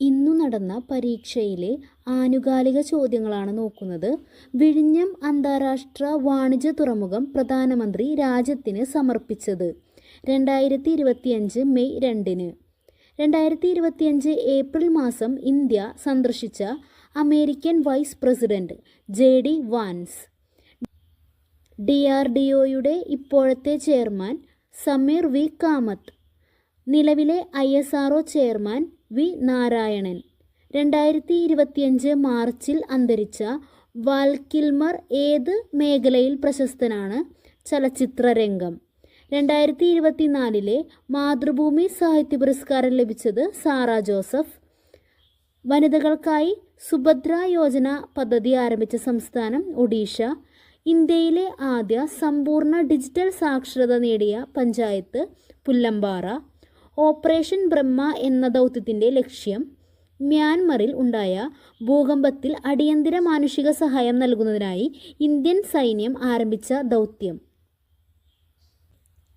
ഇന്നു നടന്ന പരീക്ഷയിലെ ആനുകാലിക ചോദ്യങ്ങളാണ് നോക്കുന്നത്. വിഴിഞ്ഞം അന്താരാഷ്ട്ര വാണിജ്യ തുറമുഖം പ്രധാനമന്ത്രി രാജ്യത്തിന് സമർപ്പിച്ചത്. രണ്ടായിരത്തി ഇരുപത്തിയഞ്ച് മെയ് രണ്ടിന്. രണ്ടായിരത്തി ഇരുപത്തിയഞ്ച് ഏപ്രിൽ മാസം ഇന്ത്യ സന്ദർശിച്ച American vice president J D Vance. D R D ഒയുടെ ഇപ്പോഴത്തെ ചെയർമാൻ സമീർ വി കാമത്ത് നിലവിലെ I S R chairman V Narayanan. രണ്ടായിരത്തി ഇരുപത്തിയഞ്ച് മാർച്ചിൽ അന്തരിച്ച വാൽക്കിൽമർ ഏത് മേഖലയിൽ പ്രശസ്തനാണ്? ചലച്ചിത്രരംഗം. രണ്ടായിരത്തി ഇരുപത്തിനാലിലെ മാതൃഭൂമി സാഹിത്യ പുരസ്കാരം ലഭിച്ചത് സാറ ജോസഫ്. വനിതകൾക്കായി സുഭദ്ര യോജന പദ്ധതി ആരംഭിച്ച സംസ്ഥാനം ഒഡീഷ. ഇന്ത്യയിലെ ആദ്യ സമ്പൂർണ ഡിജിറ്റൽ സാക്ഷരത നേടിയ പഞ്ചായത്ത് പുല്ലമ്പാറ. ഓപ്പറേഷൻ ബ്രഹ്മ എന്ന ദൗത്യത്തിന്റെ ലക്ഷ്യം മ്യാൻമറിൽ ഉണ്ടായ ഭൂകമ്പത്തിൽ അടിയന്തര മാനുഷിക സഹായം നൽകുന്നതിനായി ഇന്ത്യൻ സൈന്യം ആരംഭിച്ച ദൗത്യം.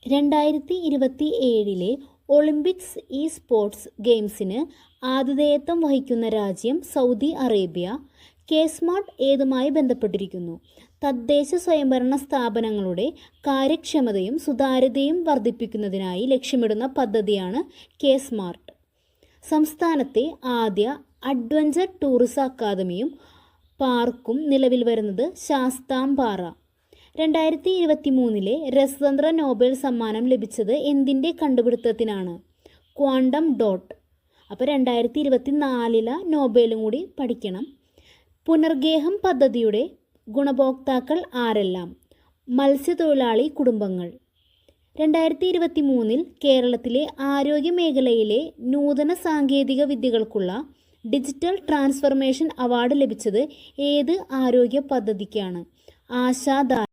രണ്ടായിരത്തി ഇരുപത്തി ഏഴിലെ ഒളിമ്പിക്സ് ഇ സ്പോർട്സ് ഗെയിംസിന് ആതിഥേയത്വം വഹിക്കുന്ന രാജ്യം സൗദി അറേബ്യ കെ സ്മാർട്ട് ഏതുമായി ബന്ധപ്പെട്ടിരിക്കുന്നു? തദ്ദേശ സ്വയംഭരണ സ്ഥാപനങ്ങളുടെ കാര്യക്ഷമതയും സുതാര്യതയും വർദ്ധിപ്പിക്കുന്നതിനായി ലക്ഷ്യമിടുന്ന പദ്ധതിയാണ് കെ സ്മാർട്ട്. സംസ്ഥാനത്തെ ആദ്യ അഡ്വഞ്ചർ ടൂറിസം അക്കാദമിയും പാർക്കും നിലവിൽ വരുന്നത് ശാസ്താംപാറ. രണ്ടായിരത്തി ഇരുപത്തി മൂന്നിലെ രസതന്ത്ര നോബൽ സമ്മാനം ലഭിച്ചത് എന്തിന്റെ കണ്ടുപിടുത്തത്തിനാണ്? Quantum dot. അപ്പോൾ രണ്ടായിരത്തി ഇരുപത്തി നാലിലെ നോബലും കൂടി പഠിക്കണം. പുനർഗേഹം പദ്ധതിയുടെ ഗുണഭോക്താക്കൾ ആരെല്ലാം? മത്സ്യത്തൊഴിലാളി കുടുംബങ്ങൾ. രണ്ടായിരത്തി ഇരുപത്തി മൂന്നിൽ കേരളത്തിലെ ആരോഗ്യ മേഖലയിലെ നൂതന സാങ്കേതിക വിദ്യകൾക്കുള്ള ഡിജിറ്റൽ ട്രാൻസ്ഫർമേഷൻ അവാർഡ് ലഭിച്ചത് ഏത് ആരോഗ്യ പദ്ധതിക്കാണ്? ആശാദാ